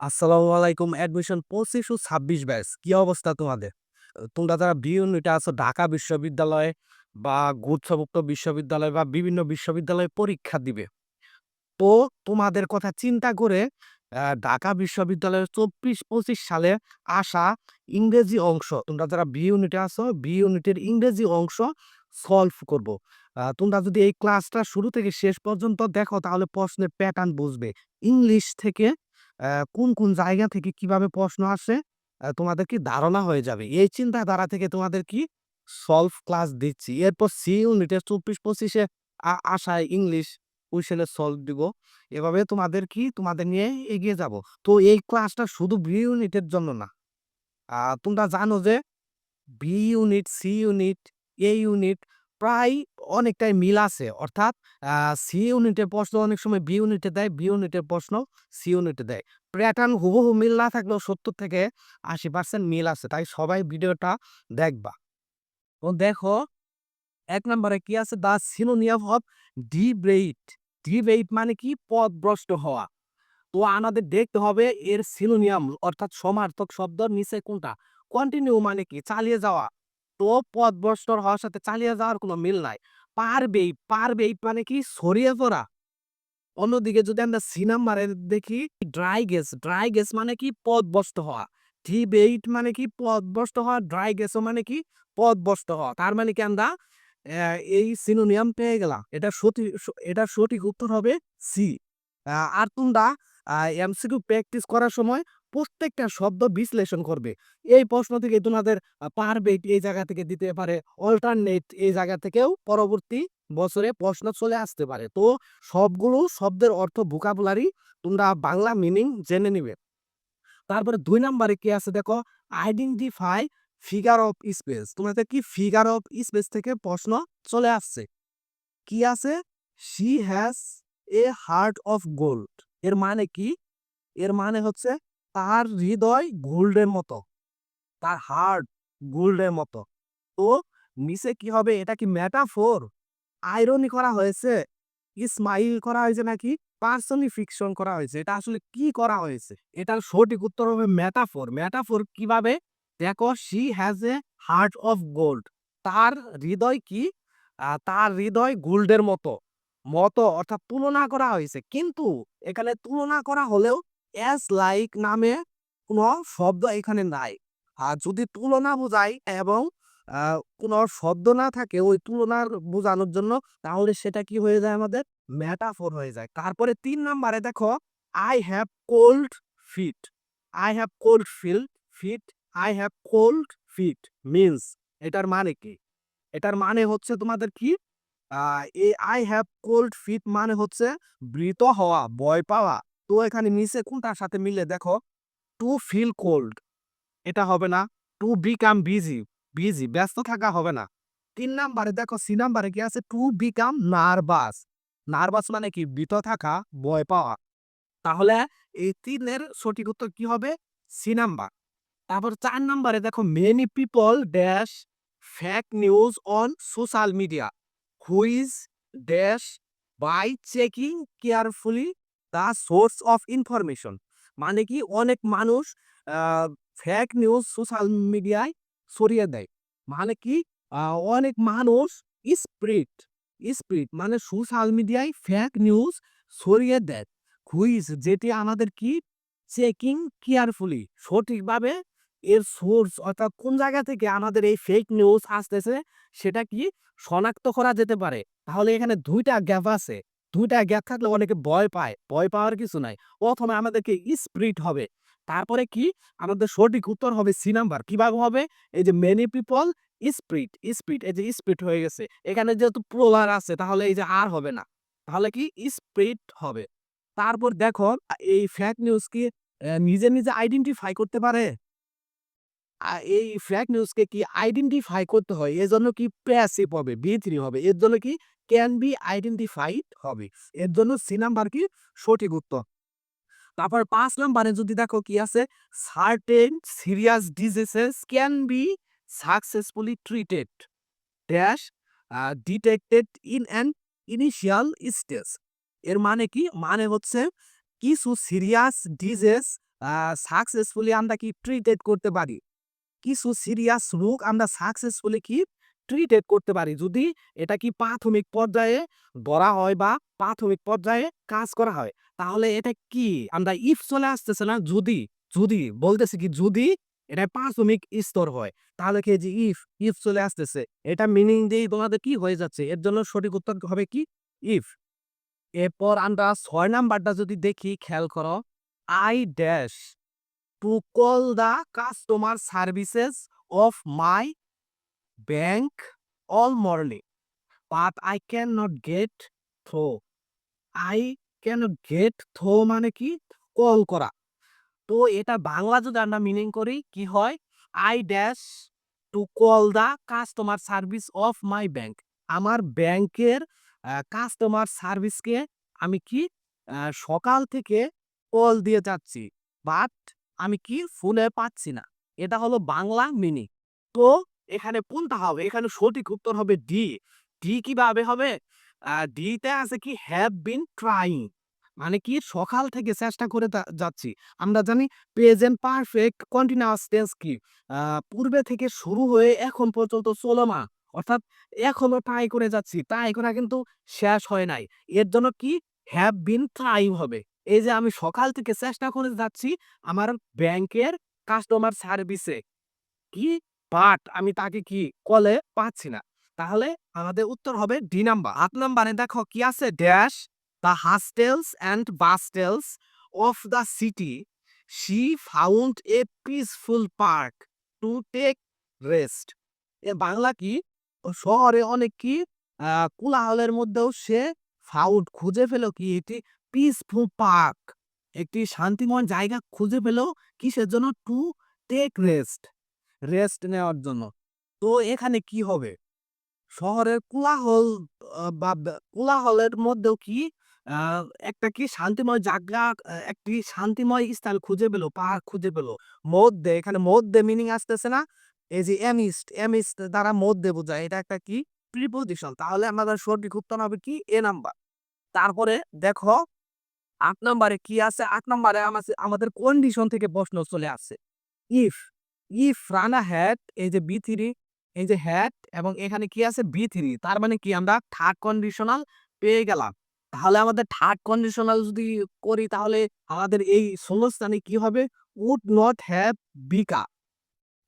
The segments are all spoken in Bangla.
আসসালামু আলাইকুম অ্যাডমিশন পঁচিশ ও ছাব্বিশ ব্যাচ কি অবস্থা তোমাদের? তোমরা যারা বি ইউনিটে আছো, ঢাকা বিশ্ববিদ্যালয় বা গুচ্ছভুক্ত বিশ্ববিদ্যালয় বা বিভিন্ন বিশ্ববিদ্যালয়ে পরীক্ষা দিবে। তো তোমাদের কথা চিন্তা করে ঢাকা বিশ্ববিদ্যালয়ের চব্বিশ পঁচিশ সালে আসা ইংরেজি অংশ, তোমরা যারা বি ইউনিটে আছো বি ইউনিটের ইংরেজি অংশ সলভ করব। তোমরা যদি এই ক্লাসটা শুরু থেকে শেষ পর্যন্ত দেখো, তাহলে প্রশ্নের প্যাটার্ন বুঝবে। ইংলিশ থেকে কোন কোন জায়গা থেকে কীভাবে প্রশ্ন আসে তোমাদের কি ধারণা হয়ে যাবে। এই চিন্তাধারা থেকে তোমাদের কি সলভ ক্লাস দিচ্ছি। এরপর সি ইউনিটের চব্বিশ পঁচিশে আশায় ইংলিশ কুইশনের সলভ দিব। এভাবে তোমাদের কি, তোমাদের নিয়ে এগিয়ে যাব। তো এই ক্লাসটা শুধু বি ইউনিটের জন্য না। তোমরা জানো যে B unit C unit A unit প্রায় অনেকটাই মিল আছে। অর্থাৎ সি ইউনিটের প্রশ্ন অনেক সময় বি ইউনিটে দেয় বি ইউনিটের প্রশ্ন সি ইউনিটে দেয়। প্যাটার্ন হুবহু মিল না থাকলেও সত্তর থেকে আশি পার্সেন্ট মিল আছে। তাই সবাই ভিডিওটা দেখবা। তো দেখো, এক নম্বরে কি আছে? দা সিনোনিয়াম অফ ডিব্রেইট ডিব্রেইট মানে কি? পথভ্রষ্ট হওয়া। তো আমাদের দেখতে হবে এর সিনোনিয়াম, অর্থাৎ সমার্থক শব্দ নিচে কোনটা? কন্টিনিউ মানে কি? চালিয়ে যাওয়া। তো পথভ্রষ্ট হওয়ার সাথে চালিয়ে যাওয়ার কোনো মিল নাই। পারবেই পারবেই মানে কি ছড়িয়ে পড়া। অন্যদিকে যদি আমরা সি নাম্বারে দেখি, ড্রাই গ্যাস ড্রাই গ্যাস মানে কি পথভ্রষ্ট হওয়া। ডিবেট মানে কি পথভ্রষ্ট হওয়া, ড্রাই গ্যাসও মানে কি পথভ্রষ্ট হওয়া। তার মানে কি আমরা এই সিনোনিয়াম পেয়ে গেলাম। এটা সঠিক এটা সঠিক উত্তর হবে সি। আর তোমরা এমসিকিউ প্র্যাকটিস করার সময় প্রত্যেকটা শব্দ বিশ্লেষণ করবে। এই প্রশ্ন থেকে তোমাদের পারবেট এই জায়গা থেকে দিতে পারে অল্টারনেট এই জায়গা থেকেও পরবর্তী বছরে প্রশ্ন চলে আসতে পারে। তো সবগুলো শব্দের অর্থ ভোকাবুলারি তোমরা বাংলা মিনিং জেনে নিবে। তারপরে দুই নাম্বারে কি আছে দেখো? আইডেন্টিফাই ফিগার অফ স্পেস তোমাদের কি ফিগার অফ স্পেস থেকে প্রশ্ন চলে আসছে? কি আছে? She has a heart of gold এর মানে কি? এর মানে হচ্ছে তার হৃদয় গোল্ডের মতো, তার হার্ট গোল্ডের মতো। তো নিচে কি হবে? এটা কি ম্যাটাফোর আইরনি করা হয়েছে? স্মাইল করা হয়েছে নাকি? পার্সনিফিকশন করা হয়েছে। এটা আসলে কি করা হয়েছে? এটার সঠিক উত্তর হবে ম্যাটাফোর ম্যাটাফোর কীভাবে? দেখো she has a heart of gold তার হৃদয় কি? তার হৃদয় গোল্ডের মতো। মতো অর্থাৎ তুলনা করা হয়েছে। কিন্তু এখানে তুলনা করা হলেও অ্যাজ লাইক নামে কোনো শব্দ এখানে নাই। আর যদি তুলনা বোঝায় এবং কোনো শব্দ না থাকে ওই তুলনার বোঝানোর জন্য, তাহলে সেটা কি হয়ে যায় আমাদের? ম্যাটাফোর হয়ে যায়। তারপরে তিন নাম্বারে দেখো I have cold feet I have cold feel feet I have cold feet means এটার মানে কি? এটার মানে হচ্ছে তোমাদের কি? এই আই হ্যাভ কোল্ড ফিট মানে হচ্ছে বৃত হওয়া ভয় পাওয়া। তো এখানে নিচে কোনটার সাথে মিলে দেখো টু ফিল কোল্ড এটা হবে না টু বিকাম বিজি বিজি ব্যস্ত থাকা হবে না। তিন নাম্বারে দেখো, সি নাম্বারে কি আছে? টু বিকাম নার্ভাস নার্ভাস মানে কি? বিত থাকা, ভয় পাওয়া। তাহলে এই তিনের সঠিক উত্তর কি হবে? C number. তারপর চার নাম্বারে দেখো many people dash fake news on social media whose dash by checking carefully the source of information. মানে কি অনেক মানুষ ফেক নিউজ সোশ্যাল মিডিয়ায় ছড়িয়ে দেয়। মানে কি অনেক মানুষ স্প্রিট স্প্রিট মানে সোশ্যাল মিডিয়ায় ফেক নিউজ ছড়িয়ে দেয়। হুইজ যেটি আমাদের কি চেকিং কেয়ারফুলি সঠিকভাবে এর সোর্স অর্থাৎ কোন জায়গা থেকে আমাদের এই ফেক নিউজ আসতেছে, সেটা কি শনাক্ত করা যেতে পারে। তাহলে এখানে দুইটা গ্যাপ আছে। দুইটা গ্যাপ থাকলে অনেকে ভয় পায়। ভয় পাওয়ার কিছু নাই। প্রথমে আমাদেরকে স্প্রিট হবে। তারপরে কি? আমাদের সঠিক উত্তর হবে সি নাম্বার। কীভাবে হবে? এই যে মেনি পিপল স্প্রিট। স্প্রিট, এই যে স্প্রিট হয়ে গেছে। এখানে যেহেতু প্রোলার আছে, তাহলে এই যে আর হবে না। তাহলে কি? স্প্রিট হবে। তারপর দেখো, এই ফেক নিউজ কি নিজে নিজে আইডেন্টিফাই করতে পারে? এই ফেক নিউজকে কি আইডেন্টিফাই করতে হয়? এর জন্য কি প্যাসিভ হবে বি হবে। এর জন্য কি ক্যান বি আইডেন্টিফাইড হবে। এর জন্য সি নাম্বার কি? সঠিক উত্তর। তারপর পাঁচ নাম্বারে যদি দেখো কি আছে? Certain serious diseases can be successfully treated dash detected in an initial স্টেজের মানে কি? মানে হচ্ছে কিছু সিরিয়াস ডিজিজ সাকসেসফুলি আমরা কি ট্রিটেড করতে পারি? কিছু সিরিয়াস রোগ আমরা সাকসেসফুলি কি ট্রিটেড করতে পারি। যদি এটা কি প্রাথমিক পর্যায়ে ধরা হয় বা প্রাথমিক পর্যায়ে কাজ করা হয়, তাহলে এটা কি? আমরা ইফ চলে আসতেছে না, যদি যদি, বলতেছি কি যদি এটা প্রাথমিক স্তর হয়, তাহলে কি যে ইফ ইফ চলে আসতেছে, এটা মিনিং দিয়ে তোমাদের কি হয়ে যাচ্ছে? এর জন্য সঠিক উত্তর হবে কি? ইফ এরপর আমরা ছয় নাম্বারটা যদি দেখি, খেয়াল করো I dash to call the customer services of my all morning but I can not get through I can get through মানে কি? কল করা। তো এটা বাংলা যদি আমরা মিনিং করি, কি হয়? I dash to call the customer service of my bank আমার ব্যাংকের কাস্টমার সার্ভিসকে আমি কি সকাল থেকে কল দিয়ে যাচ্ছি বাট আমি কি ফোনে পাচ্ছি না। এটা হলো বাংলা মিনিং তো এখানে কোনটা হবে? এখানে সঠিক উত্তর হবে ডি ডি কীভাবে হবে? ডিতে আছে কি হ্যাভ বিন ট্রাইং মানে কি, সকাল থেকে চেষ্টা করে যাচ্ছি। আমরা জানি প্রেজেন্ট পারফেক্ট কন্টিনিউয়াস টেন্স কি? পূর্বে থেকে শুরু হয়ে এখন পর্যন্ত চলমান। অর্থাৎ এখনও ট্রাই করে যাচ্ছি। ট্রাই করা কিন্তু শেষ হয় নাই। এর জন্য কি? হ্যাভ বিন ট্রাইং হবে। এই যে আমি সকাল থেকে চেষ্টা করে যাচ্ছি আমার ব্যাংকের কাস্টমার সার্ভিসে কি? বাট আমি তাকে কি কলে পাচ্ছি না। তাহলে আমাদের উত্তর হবে ডি নাম্বার আট নাম্বারে দেখো কি আছে? Dash the hustles and bustles of the city she found a peaceful park to take rest এ বাংলা কি? শহরে অনেক কি? কোলাহলের মধ্যেও সে ফাউন্ড খুঁজে পেল কি? একটি পিসফুল পার্ক একটি শান্তিময় জায়গা খুঁজে পেল কিসের জন্য? টু টেক রেস্ট রেস্ট নেওয়ার জন্য। তো এখানে কি হবে? শহরের কোলাহল বা কোলাহলের মধ্যেও কি একটা কি শান্তিময় জায়গা একটি শান্তিময় স্থান খুঁজে পেল, পাহাড় খুঁজে পেল? মধ্যে, এখানে মধ্যে মিনিং আসতেছে না? এই যে এমিস্ট এমিস্ট দ্বারা মধ্যে বোঝায়, এটা একটা কি? প্রিপোজিশন তাহলে আমাদের সঠিক উত্তর হবে কি? A number. তারপরে দেখো, আট নম্বরে কি আছে? আট নম্বরে আমাদের কন্ডিশন থেকে প্রশ্ন চলে আসছে ইফ ইফ রানা হ্যাট এই যে বি থ্রি এই যে হ্যাট এবং এখানে কি আছে বি থ্রি তার মানে কি আমরা থার্ড কন্ডিশনাল পেয়ে গেলাম। তাহলে আমাদের থার্ড কন্ডিশনাল যদি করি, তাহলে আমাদের এই শূন্যস্থানে কি হবে? উড নট হ্যাভ বিকা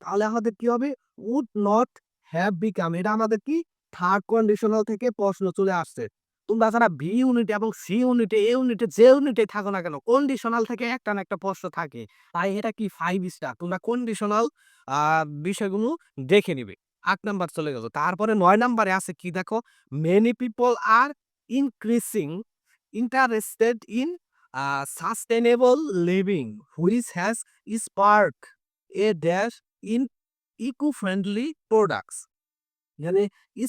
তাহলে আমাদের কি হবে? উড নট হ্যাভ বিকাম এটা আমাদের কি? থার্ড কন্ডিশনাল থেকে প্রশ্ন চলে আসছে। তোমরা যারা বি ইউনিট এবং সি ইউনিটে, এ ইউনিটে যে ইউনিটে থাকো না কেন কন্ডিশনাল থেকে একটা না একটা প্রশ্ন থাকে। তাই এটা কি ফাইভ স্টার তোমরা কন্ডিশনাল বিষয়গুলো দেখে নিবে। আট নাম্বার চলে গেল। তারপরে নয় নাম্বারে আছে কি দেখো? Many people are increasing interested in sustainable living which has spark a dash in eco friendly products মানে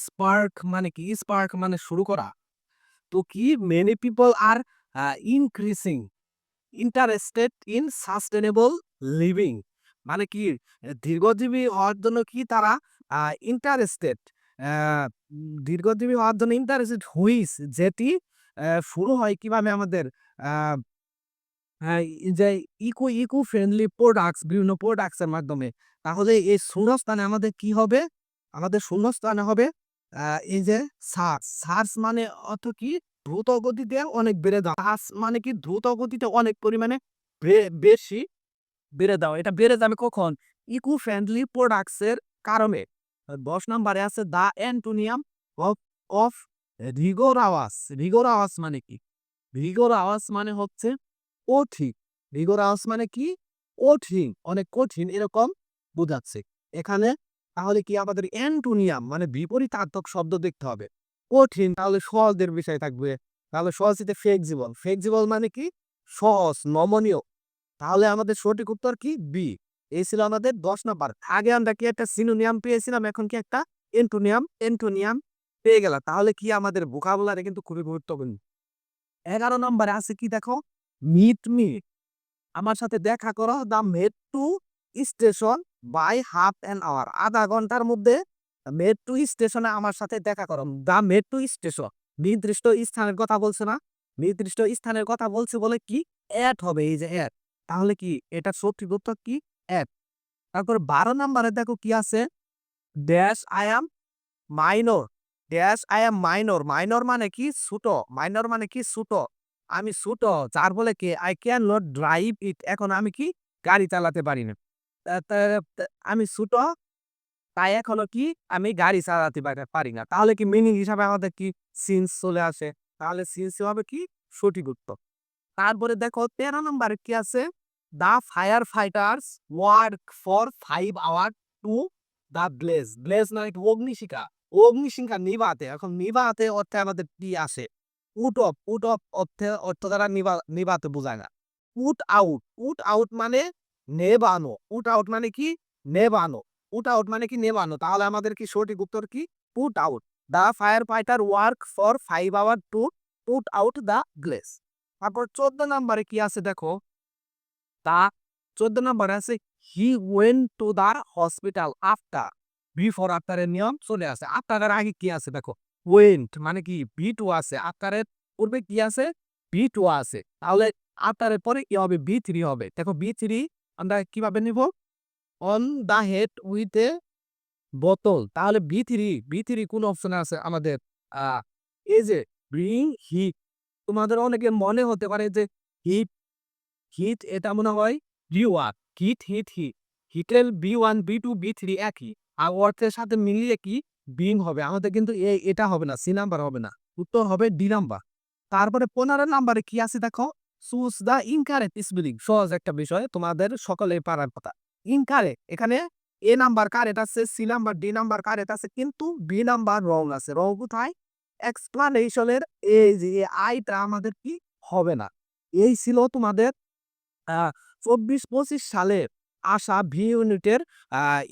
স্পার্ক মানে কি? স্পার্ক মানে শুরু করা। তো কি many people are increasing interested in sustainable living মানে কি, দীর্ঘজীবী হওয়ার জন্য কি তারা ইন্টারেস্টেড দীর্ঘজীবী হওয়ার জন্য ইন্টারেস্টেড হুইস যেটি শুরু হয় কীভাবে আমাদের যে ইকো ইকো ফ্রেন্ডলি প্রোডাক্টস বিভিন্ন প্রোডাক্টসের মাধ্যমে। তাহলে এই শূন্যস্থানে আমাদের কি হবে? আমাদের শূন্যস্থানে হবে এই যে সার্চ সার্চ মানে অর্থ কি? দ্রুত গতিতে অনেক বেড়ে দাও। সার্চ মানে কি? দ্রুত গতিতে অনেক পরিমাণে বেশি বেড়ে দাও। এটা বেড়ে যাবে কখন? ইকো ফ্রেন্ডলি প্রোডাক্টসের কারণে দশ নম্বরে আছে দা অ্যান্টোনিয়াম অফ অফ রিগোরাওয়াস রিগোরাওয়াস মানে কি? রিগোর আওয়াজ মানে হচ্ছে কঠিন রিগোরাওয়াস মানে কি? কঠিন। অনেক কঠিন। এরকম বোঝাচ্ছে। এখানে তাহলে কি আমাদের অ্যান্টোনিয়াম মানে বিপরীতার্থক শব্দ দেখতে হবে? কঠিন, তাহলে সহজের বিষয় থাকবে। তাহলে সহজতে ফ্লেক্সিবল ফ্লেক্সিবল মানে কি? সহজ, নমনীয়। তাহলে আমাদের সঠিক উত্তর কি? বি এই ছিল আমাদের দশ নাম্বার। আগে আমরা কি একটা সিনোনিয়াম পেয়েছিলাম, এখন কি একটা এন্টোনিয়াম এন্টোনিয়াম পেয়ে গেলাম। তাহলে কি আমাদের ভোকাবুলারে কিন্তু খুবই গুরুত্বপূর্ণ। এগারো নম্বরে আছে কি দেখো? মিট মি আমার সাথে দেখা করো। The metro station by half an hour আধা ঘণ্টার মধ্যে মেট্রো স্টেশনে আমার সাথে দেখা করো। দা মেট্রো স্টেশন নির্দিষ্ট স্থানের কথা বলছে না। নির্দিষ্ট স্থানের কথা বলছে বলে কি? অ্যাড হবে, এই যে অ্যাড তাহলে কি এটা সঠিক উত্তর কি? এক তারপর বারো নাম্বারে দেখো কি আছে? Dash I am minor dash I am minor minor মানে কি? ছোট। মাইনর মানে কি? ছোট। আমি ছোট। যার বলে কি? I can not drive it এখন আমি কি? গাড়ি চালাতে পারি না। আমি ছোট, তাই এখনও কি আমি গাড়ি চালাতে পারি- না তাহলে কি মিনিং হিসাবে আমাদের কি সিন্স চলে আসে? তাহলে সিন্স হবে কি? সঠিক উত্তর। তারপরে দেখো তেরো নম্বরে কি আছে? The fire fighters work for five hour to the blaze blaze মানে অগ্নিশিখা। অগ্নিশিখা নিবাতে। এখন নিবাতে অর্থে আমাদের কি আসে? উট অফ উট অফ অর্থে, অর্থ দ্বারা নিবা, নিবাতে বোঝায় না। উট আউট উট আউট মানে নেবানো। পুট আউট মানে কি? নেবানো। পুট আউট মানে কি? নেবানো। তাহলে আমাদের কি সঠিক উত্তর কি? Put out. The fire fighter work for five hour to put out the blaze. তারপর চোদ্দ নম্বরে কি আছে দেখো? তা চোদ্দ নম্বরে আছে, he went to the hospital after, before আফটারের নিয়ম চলে আসে। আফটারের আগে কি আছে দেখো? ওয়েন্ট মানে কি? বি টু আছে। আফটারের পূর্বে কি আছে? বি টু আছে। তাহলে আফটারের পরে কি হবে? বি থ্রি হবে। দেখো বি থ্রি আমরা কীভাবে নিব? On the head with a বোতল তাহলে বি থ্রি বি থ্রি কোন অপশনে আছে আমাদের? এই যে ব্রিং হিট তোমাদের অনেকে মনে হতে পারে যে হিট হিট এটা মনে হয় one hit hit hit হিটের B one B two B three একই। আর অর্থের সাথে মিলিয়ে কি? বিং হবে। আমাদের কিন্তু এই এটা হবে না সি নাম্বার হবে না। উত্তর হবে ডি নাম্বার তারপরে পনেরো নাম্বারে কি আছে দেখো? চুজ দা ইনকারেক্ট স্পেলিং সহজ একটা বিষয়, তোমাদের সকলে পারার কথা। ইনকারেক্ট এখানে এ নাম্বার কারেক্ট আছে, C number, D number correct আছে, কিন্তু বি নাম্বার রং আছে। রং কোথায়? এক্সপ্লানেশনের এই যে আইটা আমাদের কি হবে না। এই ছিল তোমাদের চব্বিশ পঁচিশ সালের আসা ভি ইউনিটের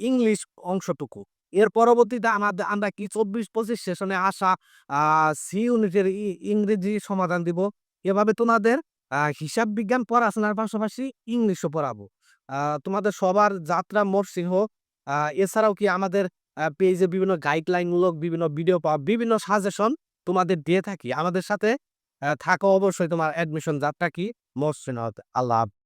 ইংলিশ অংশটুকু। এর পরবর্তীতে আমাদের আমরা কি চব্বিশ পঁচিশ সেশনে আসা সি ইউনিটের ইংরেজি সমাধান দিব। এভাবে তোমাদের হিসাব বিজ্ঞান পড়াশোনার পাশাপাশি ইংলিশও পড়াবো। তোমাদের সবার যাত্রা মরসি আহ, এছাড়াও কি আমাদের পেজে বিভিন্ন গাইডলাইনমূলক বিভিন্ন ভিডিও পাওয়া বিভিন্ন সাজেশন তোমাদের দিয়ে থাকি। আমাদের সাথে থাকো অবশ্যই তোমার অ্যাডমিশন যাত্রা কি মরসিংহ আল্লাহ হাফেজ।